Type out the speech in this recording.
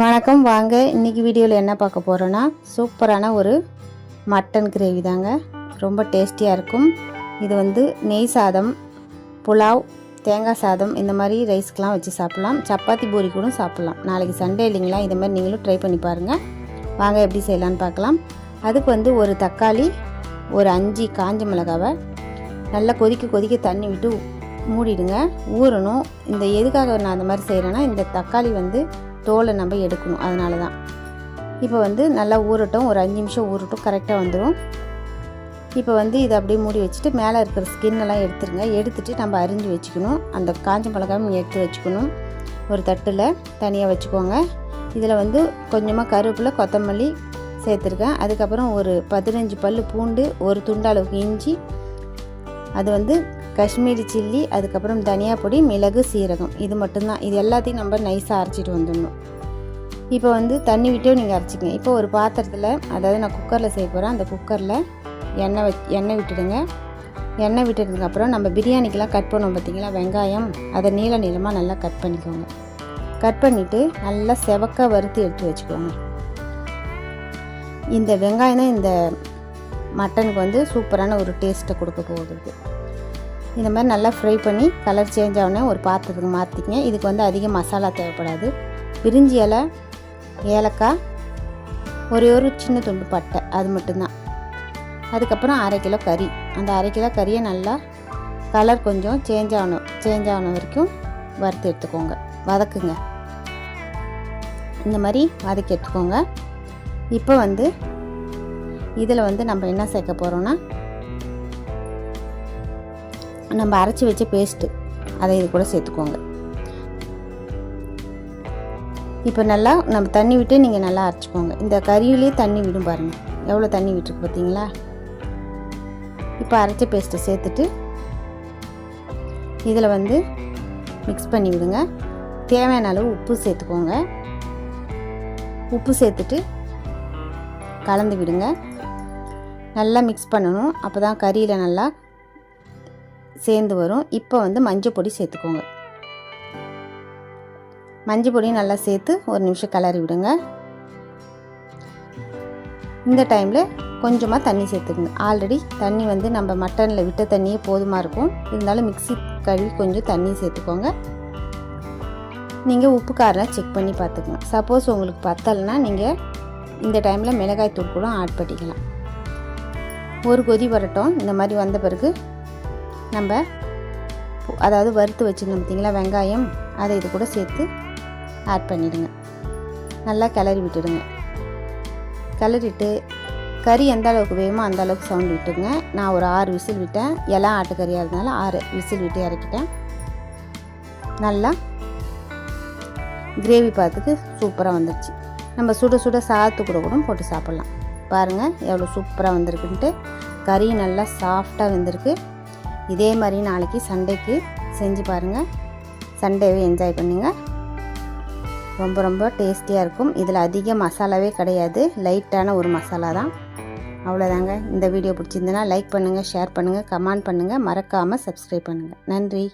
வணக்கம் வாங்க. இன்றைக்கி வீடியோவில் என்ன பார்க்க போகிறோன்னா சூப்பரான ஒரு மட்டன் கிரேவி தாங்க. ரொம்ப டேஸ்டியாக இருக்கும். இது வந்து நெய் சாதம் புலாவ் தேங்காய் சாதம் இந்த மாதிரி ரைஸ்க்கெலாம் வச்சு சாப்பிட்லாம். சப்பாத்தி பூரி கூட சாப்பிட்லாம். நாளைக்கு சண்டே இல்லைங்களா? இந்த மாதிரி நீங்களும் ட்ரை பண்ணி பாருங்கள் வாங்க எப்படி செய்யலான்னு பார்க்கலாம். அதுக்கு வந்து ஒரு தக்காளி ஒரு அஞ்சு காஞ்ச மிளகாவை நல்லா கொதிக்க கொதிக்க தண்ணி விட்டு மூடிடுங்க. ஊறணும். இந்த எதுக்காக நான் அந்த மாதிரி செய்கிறேன்னா இந்த தக்காளி வந்து தோலை நம்ம எடுக்கணும். அதனால தான் இப்போ வந்து நல்லா ஊறட்டும். ஒரு அஞ்சு நிமிஷம் ஊறட்டும். கரெக்டாக வந்துடும் இப்போ வந்து இதை அப்படியே மூடி வச்சுட்டு மேலே இருக்கிற ஸ்கின்னெல்லாம் எடுத்துருங்க. எடுத்துட்டு நம்ம அரிஞ்சு வச்சுக்கணும். அந்த காஞ்ச மிளகாயும் எடுத்து வச்சுக்கணும். ஒரு தட்டில் தனியாக வச்சுக்கோங்க. இதில் வந்து கொஞ்சமாக கருவேப்பிலை கொத்தமல்லி சேர்த்துருக்கேன். அதுக்கப்புறம் ஒரு பதினஞ்சு பல் பூண்டு ஒரு துண்டு அளவுக்கு இஞ்சி. அது வந்து காஷ்மீரி சில்லி அதுக்கப்புறம் தனியா பொடி மிளகு சீரகம். இது மட்டும்தான். இது எல்லாத்தையும் நம்ம நைஸாக அரைச்சிட்டு வந்துடணும். இப்போ வந்து தண்ணி விட்டே நீங்கள் அரைச்சிக்கங்க. இப்போ ஒரு பாத்திரத்தில் அதாவது நான் குக்கரில் செய்ய போகிறேன் அந்த குக்கரில் எண்ணெய் வச் எண்ணெய் விட்டுடுங்க. எண்ணெய் விட்டதுக்கப்புறம் நம்ம பிரியாணிக்கெலாம் கட் பண்ணுவோம் பார்த்திங்களா வெங்காயம் அதை நீள நீளமாக நல்லா கட் பண்ணிக்கோங்க. கட் பண்ணிவிட்டு நல்லா செவக்க வறுத்து எடுத்து வச்சுக்கோங்க. இந்த வெங்காயம் தான் இந்த மட்டனுக்கு வந்து சூப்பரான ஒரு டேஸ்ட்டை கொடுக்க போகுது. இந்த மாதிரி நல்லா ஃப்ரை பண்ணி கலர் சேஞ்ச் ஆகணும் ஒரு பாத்திரத்துக்கு மாற்றிக்கங்க இதுக்கு வந்து அதிக மசாலா தேவைப்படாது. பிரிஞ்சி இலை ஏலக்காய் ஒரே ஒரு சின்ன துண்டு பட்டை அது மட்டும்தான். அதுக்கப்புறம் அரை கிலோ கறி. அந்த அரை கிலோ கறியை நல்லா கலர் கொஞ்சம் சேஞ்ச் ஆகணும் சேஞ்ச் ஆகணும் வரைக்கும் வறுத்து எடுத்துக்கோங்க. வதக்குங்க. இந்த மாதிரி வதக்கி எடுத்துக்கோங்க. இப்போ வந்து இதில் வந்து நம்ம என்ன சேர்க்க போகிறோன்னா நம்ம அரைச்சி வச்ச பேஸ்ட்டு அதை இது கூட சேர்த்துக்கோங்க. இப்போ நல்லா நம்ம தண்ணி விட்டு நீங்கள் நல்லா அரைச்சிக்கோங்க. இந்த கறியிலே தண்ணி விடும் பாருங்கள் எவ்வளோ தண்ணி விட்டுருக்கு பார்த்தீங்களா? இப்போ அரைச்ச பேஸ்ட்டை சேர்த்துட்டு இதில் வந்து மிக்ஸ் பண்ணி விடுங்க. தேவையான அளவு உப்பு சேர்த்துக்கோங்க. உப்பு சேர்த்துட்டு கலந்து விடுங்க. நல்லா மிக்ஸ் பண்ணணும். அப்போ தான் கறியில் நல்லா சேர்ந்து வரும். இப்போ வந்து மஞ்சள் பொடி சேர்த்துக்கோங்க. மஞ்சள் பொடியும் நல்லா சேர்த்து ஒரு நிமிஷம் கிளறி விடுங்க. இந்த டைமில் கொஞ்சமாக தண்ணி சேர்த்துக்குங்க. ஆல்ரெடி தண்ணி வந்து நம்ம மட்டனில் விட்ட தண்ணியே போதுமாக இருக்கும். இருந்தாலும் மிக்ஸி கழுவி கொஞ்சம் தண்ணி சேர்த்துக்கோங்க. நீங்கள் உப்பு காரெலாம் செக் பண்ணி பார்த்துக்கோங்க சப்போஸ் உங்களுக்கு பத்தலைன்னா நீங்கள் இந்த டைமில் மிளகாய் தூள் கூட ஆட் பண்ணிக்கலாம். ஒரு கொதி வரட்டும். இந்த மாதிரி வந்த பிறகு நம்ம அதாவது வறுத்து வச்சுருந்தோம் பார்த்தீங்களா வெங்காயம் அதை இது கூட சேர்த்து ஆட் பண்ணிவிடுங்க நல்லா கிளறி விட்டுடுங்க. கிளறிட்டு கறி எந்த அளவுக்கு வேணுமோ அந்த அளவுக்கு சவுண்ட் விட்டுங்க நான் ஒரு ஆறு விசில் விட்டேன். எல்லாம் ஆட்டுக்கறியாக இருந்தாலும் ஆறு விசில் விட்டு இறக்கிட்டேன். நல்லா கிரேவி பார்த்துக்கு சூப்பராக வந்துருச்சு. நம்ம சுட சுட சாத்து கூட கூட போட்டு சாப்பிட்லாம். பாருங்கள் எவ்வளோ சூப்பராக வந்திருக்குன்ட்டு. கறி நல்லா சாஃப்டாக வந்திருக்கு. இதே மாதிரி நாளைக்கு சண்டேக்கு செஞ்சு பாருங்கள் சண்டேவை என்ஜாய் பண்ணுங்க. ரொம்ப ரொம்ப டேஸ்டியாக இருக்கும். இதில் அதிக மசாலாவே கிடையாது. லைட்டான ஒரு மசாலா தான். அவ்வளோதாங்க இந்த வீடியோ பிடிச்சிருந்தனா லைக் பண்ணுங்கள் ஷேர் பண்ணுங்கள் கமெண்ட் பண்ணுங்கள் மறக்காமல் சப்ஸ்கிரைப் பண்ணுங்கள் நன்றி.